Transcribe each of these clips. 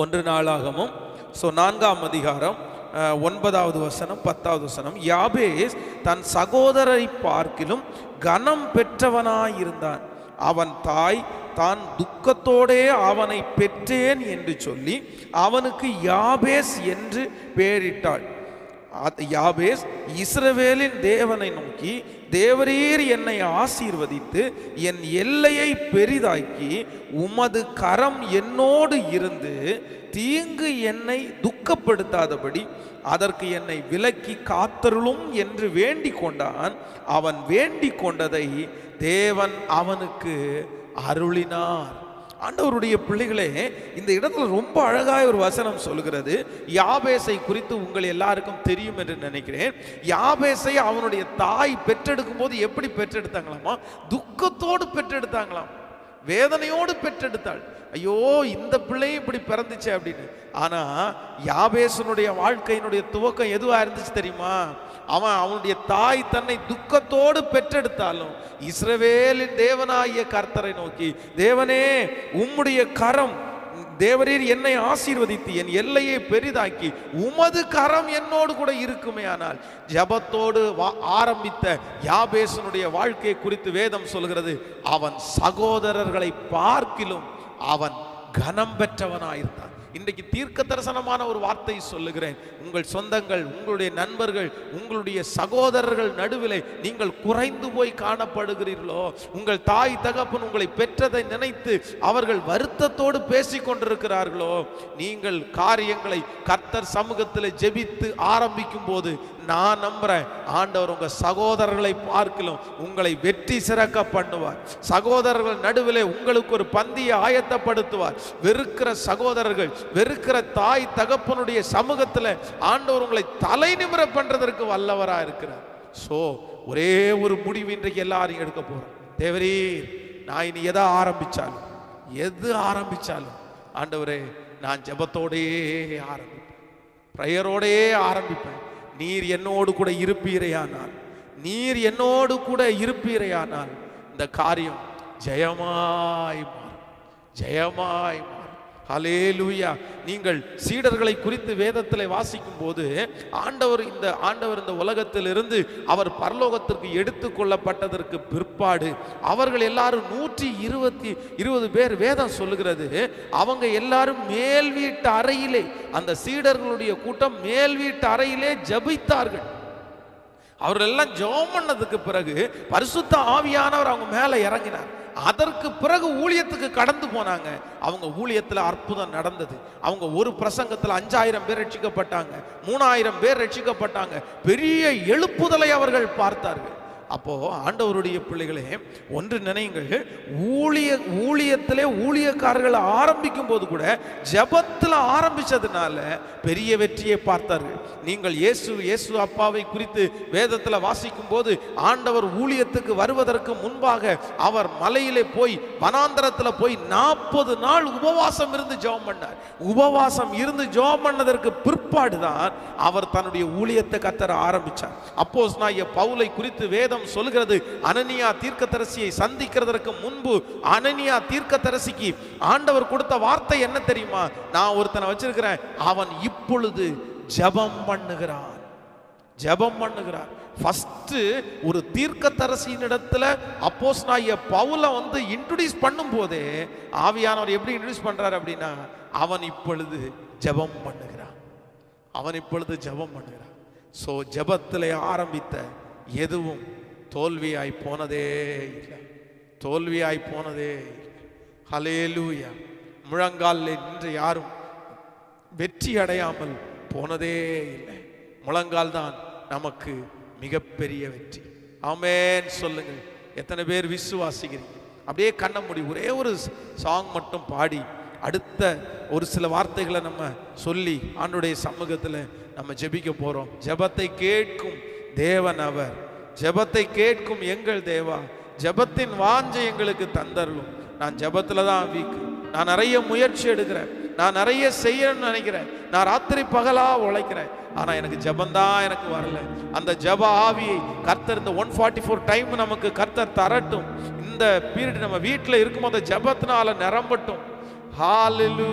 ஒன்று நாளாகவும் ஸோ நான்காம் அதிகாரம் ஒன்பதாவது வசனம் பத்தாவது வசனம். யாபேஸ் தன் சகோதரரை பார்க்கிலும் கனம் பெற்றவனாயிருந்தான். அவன் தாய் தான் துக்கத்தோடே அவனை பெற்றேன் என்று சொல்லி அவனுக்கு யாபேஸ் என்று பெயரிட்டாள். யாபேஸ் இஸ்ரவேலின் தேவனை நோக்கி தேவரீர் என்னை ஆசீர்வதித்து என் எல்லையை பெரிதாக்கி உமது கரம் என்னோடு இருந்து தீங்கு என்னை துக்கப்படுத்தாதபடி அதற்கு என்னை விலக்கி காத்தருளும் என்று வேண்டிக் கொண்டான். அவன் வேண்டிக் கொண்டதை தேவன் அவனுக்கு அருளினார். ஆண்டவருடைய பிள்ளைகளே இந்த இடத்துல ரொம்ப அழகாய் ஒரு வசனம் சொல்கிறது யாபேசை குறித்து உங்கள் எல்லாருக்கும் தெரியும் என்று நினைக்கிறேன். யாபேசை அவனுடைய தாய் பெற்றெடுக்கும் போது எப்படி பெற்றெடுத்தாங்களாமா துக்கத்தோடு பெற்றெடுத்தாங்களாம். வேதனையோடு பெற்றெடுத்தாள். ஐயோ இந்த பிள்ளையும் இப்படி பிறந்துச்சு அப்படின்னு. ஆனா யாபேசனுடைய வாழ்க்கையினுடைய துவக்கம் எதுவா இருந்துச்சு தெரியுமா? அவன் அவனுடைய தாய் தன்னை துக்கத்தோடு பெற்றெடுத்தாலும் இஸ்ரவேலின் தேவனாகிய கர்த்தரை நோக்கி தேவனே உம்முடைய கரம் தேவரீர் என்னை ஆசீர்வதித்து என் எல்லையை பெரிதாக்கி உமது கரம் என்னோடு கூட இருக்குமே ஆனால் ஜபத்தோடு வா- ஆரம்பித்த யாபேசனுடைய வாழ்க்கை குறித்து வேதம் சொல்கிறது அவன் சகோதரர்களை பார்க்கிலும் அவன் கனம் பெற்றவனாயிருந்தான் இன்றைக்கு தீர்க்க தரிசனமான ஒரு வார்த்தை சொல்லுகிறேன். உங்கள் சொந்தங்கள் உங்களுடைய நண்பர்கள் உங்களுடைய சகோதரர்கள் நடுவிலை நீங்கள் குறைந்து போய் காணப்படுகிறீர்களோ உங்கள் தாய் தகப்பன் உங்களை பெற்றதை நினைத்து அவர்கள் வருத்தத்தோடு பேசிக் கொண்டிருக்கிறார்களோ நீங்கள் காரியங்களை கர்த்தர் சமூகத்தில் ஜெபித்து ஆரம்பிக்கும் போது நான் நம்புகிறேன் ஆண்டவர் உங்கள் சகோதரர்களை பார்க்கலும் உங்களை வெற்றி சிறக்க பண்ணுவார். சகோதரர்கள் நடுவில் உங்களுக்கு ஒரு பந்தியை ஆயத்தப்படுத்துவார். வெறுக்கிற சகோதரர்கள் வெறுக்கிற தாய் தகப்பனுடைய சமூகத்தில் ஆண்டவர் உங்களை தலை நிமிர பண்ணுறதற்கு வல்லவராக இருக்கிறார். ஸோ ஒரே ஒரு முடிவு இன்றைக்கு எல்லாரையும் எடுக்க போகிறோம் தேவரே நான் இனி எதை ஆரம்பிச்சாலும் எது ஆரம்பிச்சாலும் ஆண்டவரே நான் ஜெபத்தோடே ஆரம்பிப்பேன். ப்ரேயரோடே ஆரம்பிப்பேன். நீர் என்னோடு கூட இருப்பீரையானால் நீர் என்னோடு கூட இருப்பீரையானால் இந்த காரியம் ஜெயமாய் மாறும். ஜெயமாய் மாறும் ஹலேலூயா நீங்கள் சீடர்களை குறித்து வேதத்தில் வாசிக்கும் போது ஆண்டவர் இந்த ஆண்டவர் இந்த உலகத்திலிருந்து அவர் பரலோகத்திற்கு எடுத்து கொள்ளப்பட்டதற்கு பிற்பாடு அவர்கள் எல்லாரும் நூற்றி இருபத்தி இருபது பேர் வேதம் சொல்லுகிறது. அவங்க எல்லாரும் மேல் வீட்டு அறையிலே அந்த சீடர்களுடைய கூட்டம் மேல் வீட்டு அறையிலே ஜபித்தார்கள். அவர்கள் எல்லாம் ஜெபம் பண்ணதுக்கு பிறகு பரிசுத்த ஆவியானவர் அவங்க மேலே இறங்கினார். அதற்கு பிறகு ஊழியத்துக்கு கடந்து போனாங்க. அவங்க ஊழியத்தில் அற்புதம் நடந்தது. அவங்க ஒரு பிரசங்கத்தில் அஞ்சாயிரம் பேர் ரட்சிக்கப்பட்டாங்க. மூணாயிரம் பேர் ரட்சிக்கப்பட்டாங்க. பெரிய எழுப்புதலை அவர்கள் பார்த்தார்கள். அப்போது ஆண்டவருடைய பிள்ளைகளே ஒன்று நினையுங்கள் ஊழிய ஊழியத்திலே ஊழியக்காரர்கள் ஆரம்பிக்கும் போது கூட ஜெபத்தில் ஆரம்பித்ததுனால பெரிய வெற்றியை பார்த்தார்கள். நீங்கள் இயேசு இயேசு அப்பாவை குறித்து வேதத்தில் வாசிக்கும் போது ஆண்டவர் ஊழியத்துக்கு வருவதற்கு முன்பாக அவர் மலையிலே போய் வனாந்தரத்தில் போய் நாற்பது நாள் உபவாசம் இருந்து ஜெபம் பண்ணார். உபவாசம் இருந்து ஜெபம் பண்ணதற்கு பிற்பாடு தான் அவர் தன்னுடைய ஊழியத்தை கத்தர ஆரம்பித்தார் அப்போஸ் நான் பவுலை குறித்து வேதம் சொல்கிறது அனனியா தீர்க்கதரிசியை சந்திக்கிறதற்கு முன்பு அனனியா தீர்க்கதரிசிக்கு ஆண்டவர் கொடுத்த வார்த்தை என்ன தெரியுமா? நான் ஒருத்தனை வச்சிருக்கிறேன் அவன் இப்பொழுது ஜெபம் பண்ணுகிறான். ஜெபம் பண்ணுகிறார் ஃபர்ஸ்ட் ஒரு தீர்க்கதரிசியினிடத்துல அப்போஸ் நாய பவுலை வந்து இன்ட்ரடியூஸ் பண்ணும் போதே ஆவியானவர் எப்படி இன்ட்ரடியூஸ் பண்றாரு அப்படின்னா அவன் இப்பொழுது ஜெபம் பண்ணுகிறான். அவன் இப்பொழுது ஜெபம் பண்ணுகிறான். ஸோ ஜபத்தில் ஆரம்பித்த எதுவும் தோல்வியாய் போனதே இல்லை. தோல்வியாய் போனதே இல்லை. ஹலேலூயா முழங்காலில் நின்று யாரும் வெற்றி அடையாமல் போனதே இல்லை. முழங்கால் தான் நமக்கு மிகப்பெரிய வெற்றி. ஆமேன். சொல்லுங்கள். எத்தனை பேர் விசுவாசிக்கிறீங்க? அப்படியே கண்ண முடி ஒரே ஒரு சாங் மட்டும் பாடி அடுத்த ஒரு சில வார்த்தைகளை நம்ம சொல்லி ஆண்டுடைய சமூகத்தில் நம்ம ஜெபிக்க போகிறோம் ஜெபத்தை கேட்கும் தேவன் அவர். ஜெபத்தை கேட்கும் எங்கள் தேவா ஜெபத்தின் வாஞ்சை எங்களுக்கு தந்தரலும் நான் ஜெபத்துல தான் வீக்கு. நான் நிறைய முயற்சி எடுக்கிறேன். நான் நிறைய செய்யணும்னு நினைக்கிறேன். நான் ராத்திரி பகலா உழைக்கிறேன். ஆனால் எனக்கு ஜெபந்தான் எனக்கு வரல. அந்த ஜெப ஆவியை கர்த்தர் இந்த ஒன் ஃபார்ட்டி ஃபோர் டைம் நமக்கு கர்த்தர் தரட்டும். இந்த பீரியட் நம்ம வீட்டில் இருக்கும்போது ஜெபத்தினால நிரம்பட்டும். ஹாலிலு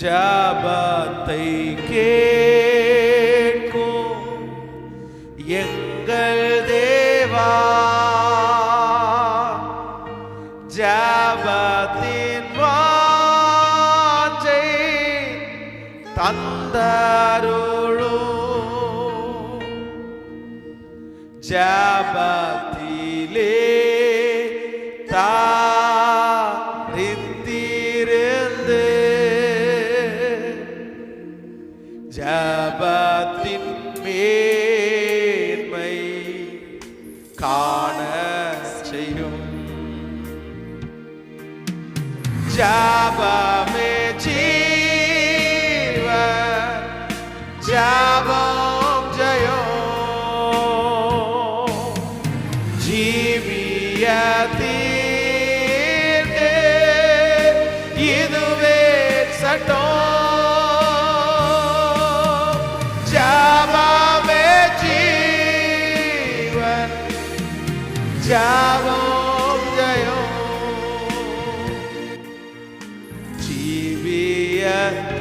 ஜபத்தை கே எங்கள் தேவா ஜபத்தின் வாஞ்சை தந்தருளும் ஜபத்திலே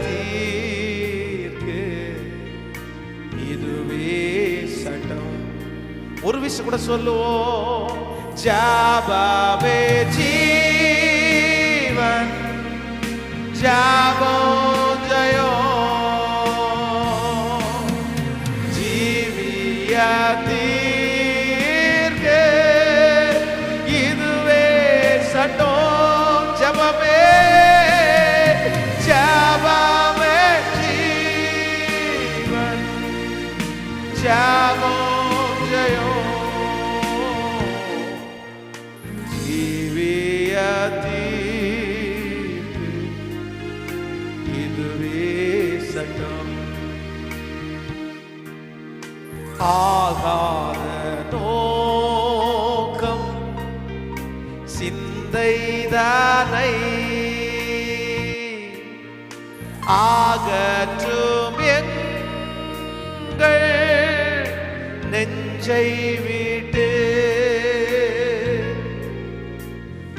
தீர்க்கு. இதுவே சட்டம். ஒரு விஷயம் கூட சொல்லுவோம். ஜாபாவே ஜீவன். ஜாபோ சிந்தைதானை ஆகற்றும் எங்கள் நெஞ்சை விட்டு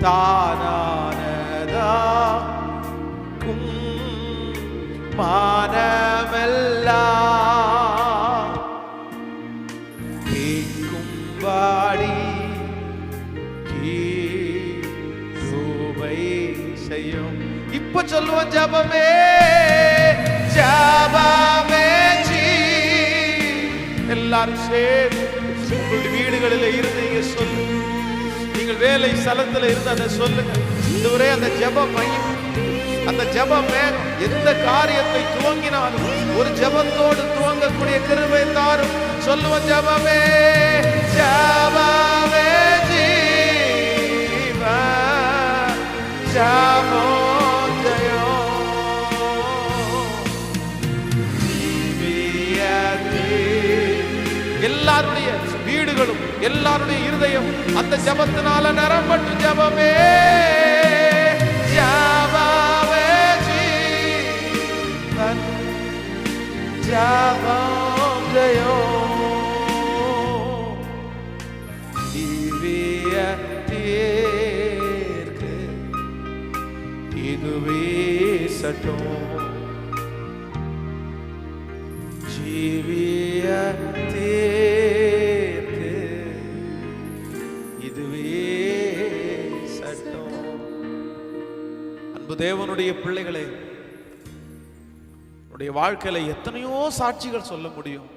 தானானதா தானானதாக்கும் மானமெல்லாம். கேட்கும்பாடி கீ செய்யும் இப்ப சொல்லுவோம் ஜபமே ஜபமே எல்லாரும் சேர்ந்து உங்கள் வீடுகளில் இருந்து நீங்க சொல்லுங்க நீங்கள் வேலை ஸ்தலத்தில் இருந்து அதை சொல்லுங்க இதுவரை அந்த ஜப மையம் அந்த ஜெப மேகம் எந்த காரியத்தை துவங்கினாலும் ஒரு ஜெபத்தோடு துவங்கக்கூடிய கிருபை தாரும் சொல்லுவோம் ஜபமே ஜபமே எல்லாருடைய இருதயம் அந்த ஜபத்தினால நிரம்பட்டு ஜபமே. ஜபமே ஜீவன் ஜபம் ஜயோ. திவ்ய தேர்க்கு. இதுவே சட்டம் பிள்ளைகளே உடைய வாழ்க்கையில எத்தனையோ சாட்சிகள் சொல்ல முடியும்.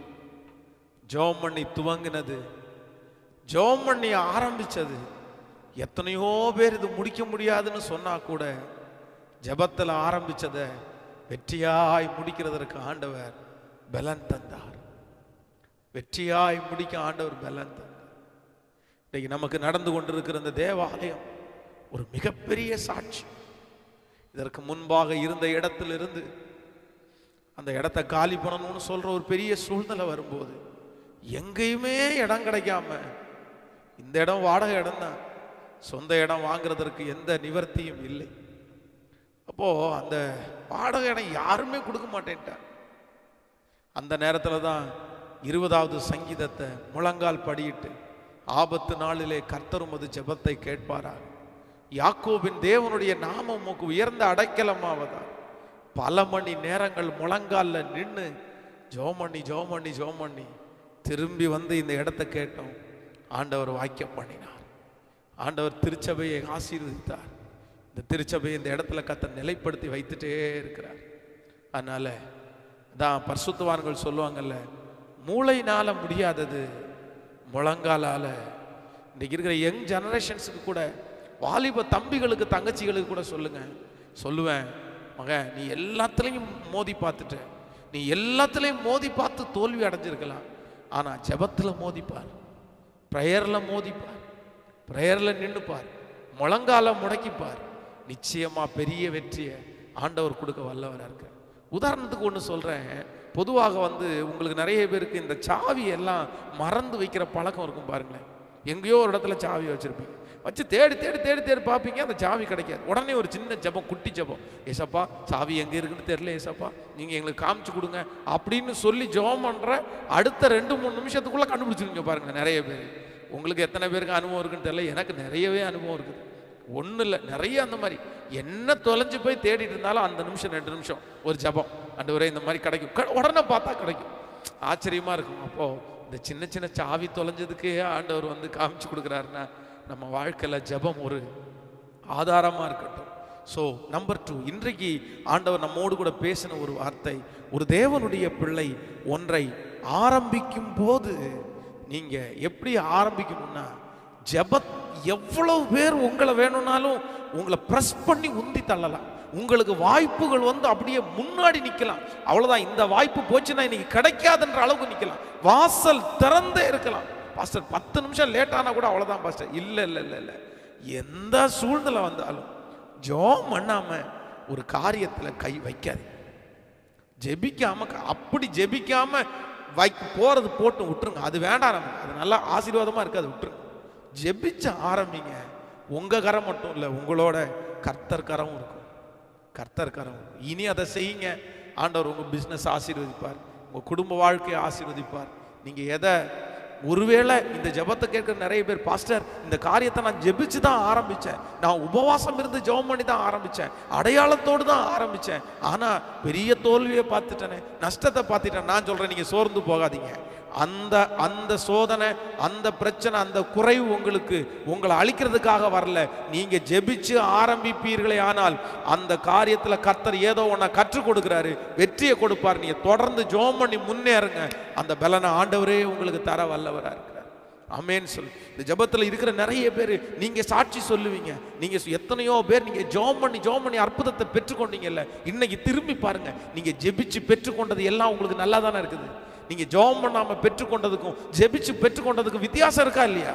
ஜோம் பண்ணி துவங்கினது ஜோம் பண்ணி ஆரம்பிச்சது. எத்தனையோ பேர் இது முடிக்க முடியாதுன்னு சொன்னா கூட ஜெபத்தில் ஆரம்பிச்சத வெற்றியாய் முடிக்கிறதற்கு ஆண்டவர் பலன் தந்தார். வெற்றியாய் முடிக்க ஆண்டவர் பலன் தந்தார். இன்னைக்கு நமக்கு நடந்து கொண்டிருக்கிற இந்த தேவாலயம் ஒரு மிகப்பெரிய சாட்சி. இதற்கு முன்பாக இருந்த இடத்திலிருந்து அந்த இடத்த காலி பண்ணணும்னு சொல்கிற ஒரு பெரிய சூழ்நிலை வரும்போது எங்கேயுமே இடம் கிடைக்காம இந்த இடம் வாடகை இடம் தான். சொந்த இடம் வாங்குறதற்கு எந்த நிவர்த்தியும் இல்லை. அப்போது அந்த வாடகை இடம் யாருமே கொடுக்க மாட்டேன்ட்டான் அந்த நேரத்தில் தான் இருபதாவது சங்கீதத்தை முழங்கால் படியிட்டு ஆபத்து நாளிலே கர்த்தரும் அது ஜெபத்தை கேட்பாரா? யாக்கோபின் தேவனுடைய நாமம் உமக்கு உயர்ந்த அடைக்கலமாவதா? பல மணி நேரங்கள் முழங்கால நின்று ஜோமண்ணி ஜோமண்ணி ஜோமண்ணி திரும்பி வந்து இந்த இடத்த கேட்டோம். ஆண்டவர் வாக்கியம் பண்ணினார். ஆண்டவர் திருச்சபையை ஆசீர்வதித்தார். இந்த திருச்சபையை இந்த இடத்துல கத்த நிலைப்படுத்தி வைத்துட்டே இருக்கிறார். அதனால தான் பரிசுத்தவான்கள் சொல்லுவாங்கல்ல மூளையினால முடியாதது முழங்காலால. இன்னைக்கு இருக்கிற யங் ஜெனரேஷன்ஸுக்கு கூட வாலிப தம்பிகளுக்கு தங்கச்சிகளுக்கு கூட சொல்லுங்க. சொல்லுவேன் மக நீ எல்லாத்துலேயும் மோதி பார்த்துட்ட. நீ எல்லாத்துலேயும் மோதி பார்த்து தோல்வி அடைஞ்சிருக்கலாம். ஆனால் ஜெபத்தில் மோதிப்பார் ப்ரேயரில் மோதிப்பார் ப்ரேயரில் நின்றுப்பார் முழங்கால முடக்கிப்பார் நிச்சயமாக பெரிய வெற்றியை ஆண்டவர் கொடுக்க வல்லவராக இருக்க உதாரணத்துக்கு ஒன்று சொல்கிறேன் பொதுவாக வந்து உங்களுக்கு நிறைய பேருக்கு இந்த சாவி எல்லாம் மறந்து வைக்கிற பழக்கம் இருக்கும் பாருங்களேன். எங்கேயோ ஒரு இடத்துல சாவி வச்சுருப்பீங்க. வச்சு தேடி தேடி தேடி தேடி பார்ப்பீங்க அந்த சாவி கிடைக்காது. உடனே ஒரு சின்ன ஜெபம் குட்டி ஜெபம். ஏசப்பா சாவி எங்கே இருக்குன்னு தெரியல ஏசப்பா. நீங்கள் எங்களுக்கு காமிச்சு கொடுங்க அப்படின்னு சொல்லி ஜெபம் பண்ணுற அடுத்த ரெண்டு மூணு நிமிஷத்துக்குள்ளே கண்டுபிடிச்சிருங்க பாருங்க நிறைய பேர். உங்களுக்கு எத்தனை பேருக்கு அனுபவம் இருக்குன்னு தெரில எனக்கு நிறையவே அனுபவம் இருக்குது. ஒன்றும் இல்லை நிறைய அந்த மாதிரி. என்ன தொலைஞ்சு போய் தேடிட்டு இருந்தாலும் அந்த நிமிஷம் ரெண்டு நிமிஷம் ஒரு ஜபம். ஆண்டவரே இந்த மாதிரி கிடைக்கும். க- உடனே பார்த்தா கிடைக்கும். ஆச்சரியமாக இருக்கும். அப்போது இந்த சின்ன சின்ன சாவி தொலைஞ்சதுக்கே ஆண்டவர் வந்து காமிச்சு கொடுக்குறாருன்னா நம்ம வாழ்க்கையில் ஜெபம் ஒரு ஆதாரமாக இருக்கட்டும். ஸோ நம்பர் டூ இன்றைக்கு ஆண்டவர் நம்மோடு கூட பேசின ஒரு வார்த்தை ஒரு தேவனுடைய பிள்ளை ஒன்றை ஆரம்பிக்கும் போது நீங்கள் எப்படி ஆரம்பிக்கணும்னா ஜபத் எவ்வளவு பேர் உங்களை வேணும்னாலும் உங்களை ப்ரெஸ் பண்ணி உந்தி தள்ளலாம். உங்களுக்கு வாய்ப்புகள் வந்து அப்படியே முன்னாடி நிற்கலாம் அவ்வளோதான் இந்த வாய்ப்பு போச்சுன்னா இன்னைக்கு கிடைக்காதுன்ற அளவுக்கு நிற்கலாம் வாசல் திறந்தே இருக்கலாம். பாஸ்டர் பத்து நிமிஷம் லேட் ஆனால் கூட அவ்வளோதான் பாஸ்டர். இல்லை இல்லை இல்லை இல்லை. எந்த சூழ்நிலை வந்தாலும் ஜோம் பண்ணாமல் ஒரு காரியத்தில் கை வைக்காது ஜெபிக்காம அப்படி ஜெபிக்காம வை போகிறது போட்டு விட்டுருங்க. அது வேண்டாம் நமக்கு. அது நல்லா ஆசீர்வாதமாக இருக்காது விட்டுருங்க. ஜெபிச்ச ஆரம்பிங்க. உங்கள் கரம் மட்டும் இல்லை உங்களோட கர்த்தர் கரம் இருக்கும். கர்த்தர் கரம் இனி அதை செய்யுங்க. ஆண்டவர் உங்கள் பிஸ்னஸ் ஆசீர்வதிப்பார். உங்கள் குடும்ப வாழ்க்கையை ஆசீர்வதிப்பார். நீங்கள் எதை ஒருவேளை இந்த ஜெபத்தை கேட்குற நிறைய பேர் பாஸ்டர் இந்த காரியத்தை நான் ஜெபிச்சு தான் ஆரம்பித்தேன் நான் உபவாசம் இருந்து ஜெபம் பண்ணி தான் ஆரம்பித்தேன் அடையாளத்தோடு தான் ஆரம்பிச்சேன். ஆனால் பெரிய தோல்வியை பார்த்துட்டேனே நஷ்டத்தை பார்த்துட்டேன். நான் சொல்கிறேன் நீங்கள் சோர்ந்து போகாதீங்க. அந்த அந்த சோதனை அந்த பிரச்சனை அந்த குறைவு உங்களுக்கு உங்களை அழிக்கிறதுக்காக வரல. நீங்கள் ஜெபிச்சு ஆரம்பிப்பீர்களே ஆனால் அந்த காரியத்தில் கர்த்தர் ஏதோ ஒன்றை கற்றுக் கொடுக்குறாரு வெற்றியை கொடுப்பார். நீங்கள் தொடர்ந்து ஜோம் பண்ணி முன்னேறுங்க. அந்த பலனை ஆண்டவரே உங்களுக்கு தர வல்லவராக இருக்கிறார். அமேன்னு சொல்லு இந்த ஜபத்தில் இருக்கிற நிறைய பேர் நீங்கள் சாட்சி சொல்லுவீங்க. நீங்கள் எத்தனையோ பேர் நீங்கள் ஜோம் பண்ணி ஜோம் பண்ணி அற்புதத்தை பெற்றுக்கொண்டீங்கல்ல இன்னைக்கு திரும்பி பாருங்கள் நீங்கள் ஜெபிச்சு பெற்றுக்கொண்டது எல்லாம் உங்களுக்கு நல்லா தானே இருக்குது? நீங்கள் ஜெபம் பண்ணாமல் பெற்றுக்கொண்டதுக்கும் ஜெபிச்சு பெற்றுக்கொண்டதுக்கும் வித்தியாசம் இருக்கா இல்லையா?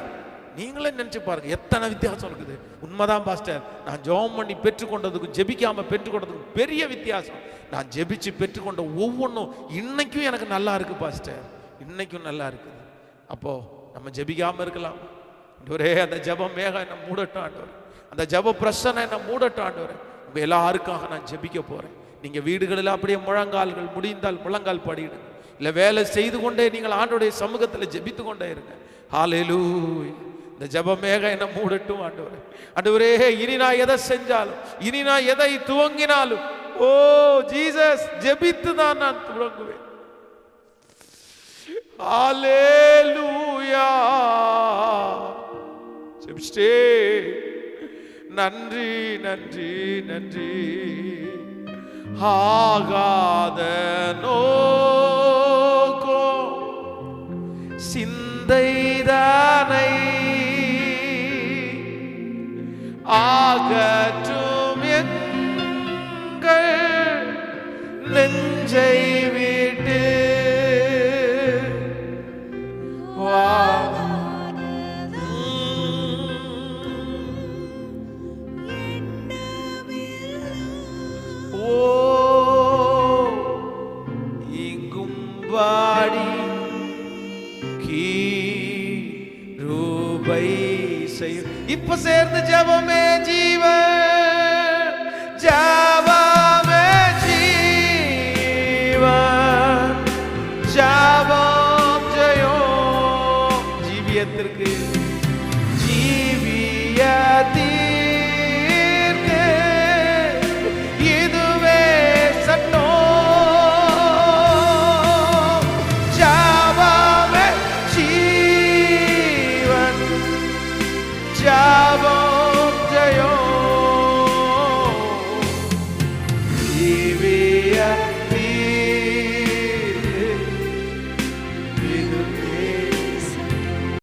நீங்களே நினச்சி பாருங்க எத்தனை வித்தியாசம் இருக்குது. உண்மைதான் பாஸ்டர் நான் ஜெபம் பண்ணி பெற்றுக்கொண்டதுக்கும் ஜெபிக்காமல் பெற்றுக்கொண்டதுக்கும் பெரிய வித்தியாசம். நான் ஜெபிச்சு பெற்றுக்கொண்ட ஒவ்வொன்றும் இன்னைக்கும் எனக்கு நல்லா இருக்குது பாஸ்டர் இன்னைக்கும் நல்லா இருக்குது. அப்போது நம்ம ஜெபிக்காமல் இருக்கலாம். ஒரே அந்த ஜெபம் மேகம் என்ன மூடட்டும் ஆண்டவர். அந்த ஜெப பிரச்சனை என்ன மூடட்டும் ஆண்டவர். உங்கள் எல்லாருக்காக நான் ஜெபிக்க போகிறேன் நீங்கள் வீடுகளில் அப்படியே முழங்கால்கள் முடிந்தால் முழங்கால் படிடுங்க இல்லை வேலை செய்து கொண்டே நீங்கள் ஆண்டோடைய சமூகத்தில் ஜெபித்து கொண்டே இருங்க. ஹாலேலூ இந்த ஜபமேக என்ன மூடட்டும் ஆண்டவரே. ஆண்டவரே இனி நான் எதை செஞ்சாலும் இனி நான் எதை துவங்கினாலும் ஓ ஜீசஸ் ஜெபித்து தான் நான் துவங்குவேன். ஹalleluya. ஜெபிச்சிட்டே. நன்றி நன்றி நன்றி. ஆகாத நோ சிந்தைதானை ஆகற்றும் எங்கள் நெஞ்சை இப்ப சேர்ந்து ஜெபமே ஜீ